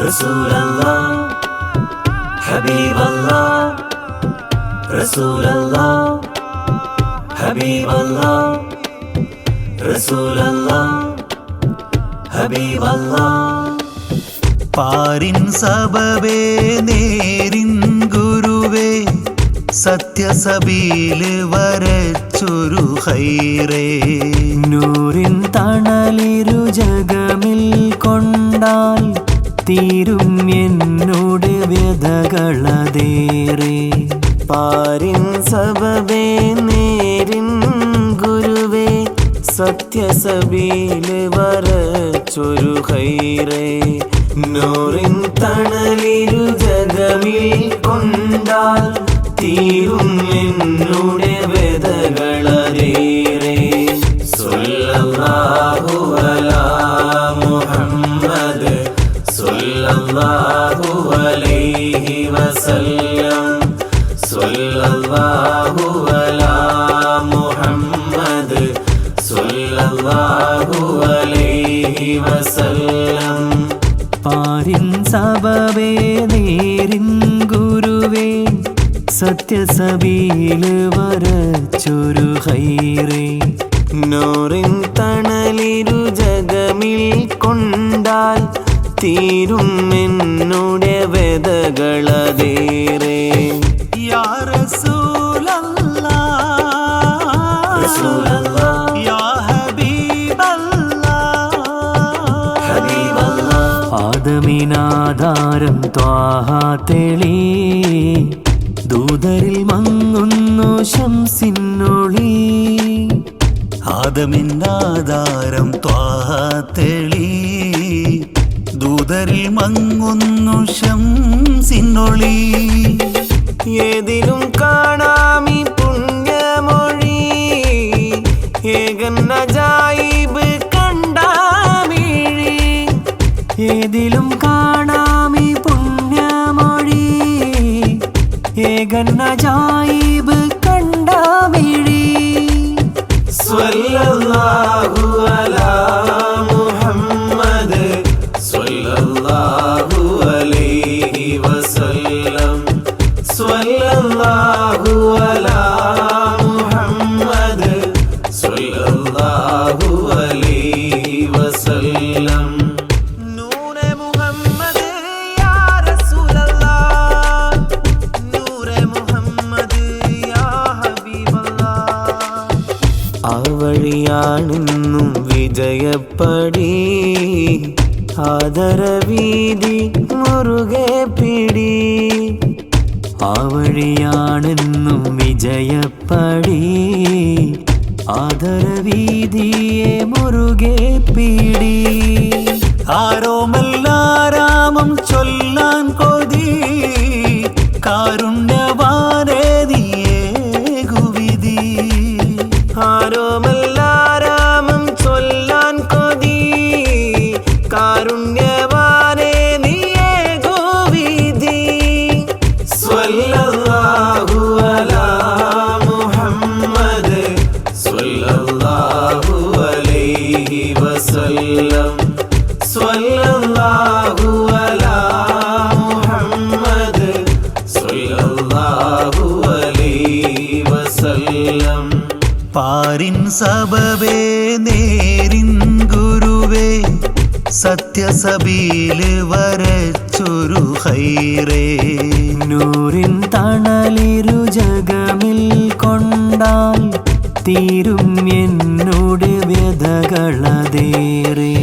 رسول الله حبيب الله رسول الله حبيب الله رسول الله حبيب الله പാരിൻ സബവേ നേരിൻ ഗുരുവേ സത്യസബീല് വരച്ചൊരു ഹൈറേ നൂറിൻ തണലിരു ജഗമിൽ കൊണ്ടാൽ തീരും എന്നോട് വ്യതകളതേറെ. പാരിൻ സബവേ നേരിൻ ഗുരുവേ സത്യസബീൽ വരച്ചൊരു ഹൈറേ. നോറിൻ തണലിരു ജഗമിൽ കൊണ്ടാൽ തീരും എന്നോട് വ്യതകളതേറെ. സല്ലല്ലാഹു സല്ലല്ലാഹു അലൈഹി വസല്ലം സല്ലല്ലാഹു അലാ മുഹമ്മദ് സല്ലല്ലാഹു അലൈഹി വസല്ലം പാരിൻ സബവേ നേരിൻ ഗുരുവേ സത്യസബീൽ വരച്ചൊരു ഹൈറേ. നോറിൻ തണലിരു ജഗമിൽ കൊണ്ടാൽ തീരും എന്നുടെ വെതകളതേറെ ആദമിനാധാരം ത്വാഹ തെളി. ദൂതരിൽ മങ്ങുന്നു ശംസിന്നൊളി ആദമിന്നാധാരം ത്വാതെളി ദൂതരിൽ മങ്ങുന്നു ശംസിന്നൊളി ഏതിലും കാണാമി പുണ്യമൊഴി. ഏകന്ന ജായിബ് കണ്ടാമിഴി. ഏതിലും കാണാമി പുണ്യമൊഴി. ഏകന്ന ജായിബ് വഴിയാണെന്നും വിജയപ്പടി. ആദരവീതി മുറുകെ പിടി. ആ വഴിയാണെന്നും വിജയപ്പടി. ആദരവീതിയെ മുറുകെ പിടി. ആരോമല്ലാരാമം ചൊല്ലാൻ പാരിൻ സബവേ നേരിൻ ഗുരുവേ സത്യസബീൽ വരച്ചൊരു ഹൈറേ. നൂറിൻ തണലിരു ജഗമിൽ കൊണ്ടാൽ തീരും എന്നോട് വ്യതകളതേറെ.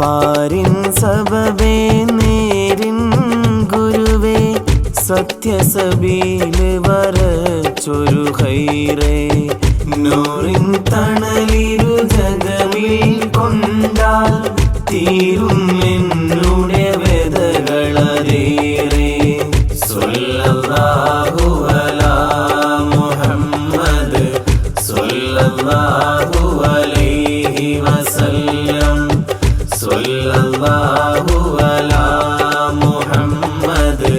പാരിൻ സബവേ നേരിൻ ഗുരുവേ സത്യസബീൽ വരച്ചൊരു ഹൈറേ. നൂറിൻ തണലിരു ജഗമിൽ കൊണ്ടാൽ തീരും എന്നുടെ വ്യതകളതേറെ സ്വല്ലല്ലാഹു അലാ മുഹമ്മദ് സൊല്ലാഹു അലൈഹി വസല്ലം. സൊല്ലാഹു മുഹമ്മദ്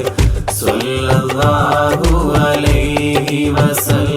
സൊല്ലാഹു അലൈഹി വസല്ലം.